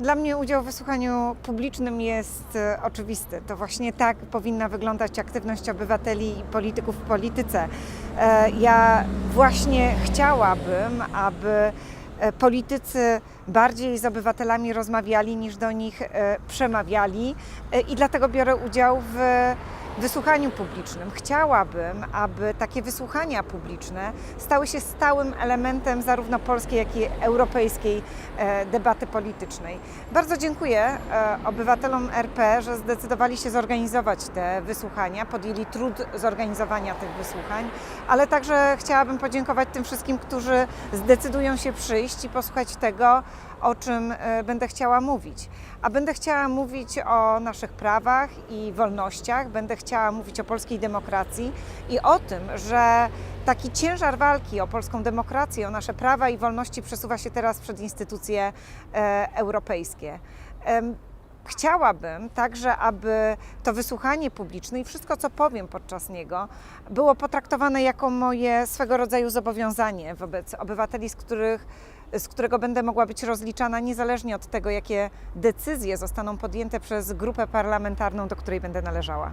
Dla mnie udział w wysłuchaniu publicznym jest e, oczywisty. To właśnie tak powinna wyglądać aktywność obywateli i polityków w polityce. E, Ja właśnie chciałabym, aby e, politycy bardziej z obywatelami rozmawiali niż do nich przemawiali i dlatego biorę udział w wysłuchaniu publicznym. Chciałabym, aby takie wysłuchania publiczne stały się stałym elementem zarówno polskiej, jak i europejskiej e, debaty politycznej. Bardzo dziękuję e, obywatelom RP, że zdecydowali się zorganizować te wysłuchania, podjęli trud zorganizowania tych wysłuchań, ale także chciałabym podziękować tym wszystkim, którzy zdecydują się przyjść i posłuchać tego, o czym e, będę chciała mówić. A będę chciała mówić o naszych prawach i wolnościach, będę chciała mówić o polskiej demokracji i o tym, że taki ciężar walki o polską demokrację, o nasze prawa i wolności przesuwa się teraz przed instytucje e, europejskie. Chciałabym także, aby to wysłuchanie publiczne i wszystko, co powiem podczas niego, było potraktowane jako moje swego rodzaju zobowiązanie wobec obywateli, z, których, z którego będę mogła być rozliczana, niezależnie od tego, jakie decyzje zostaną podjęte przez grupę parlamentarną, do której będę należała.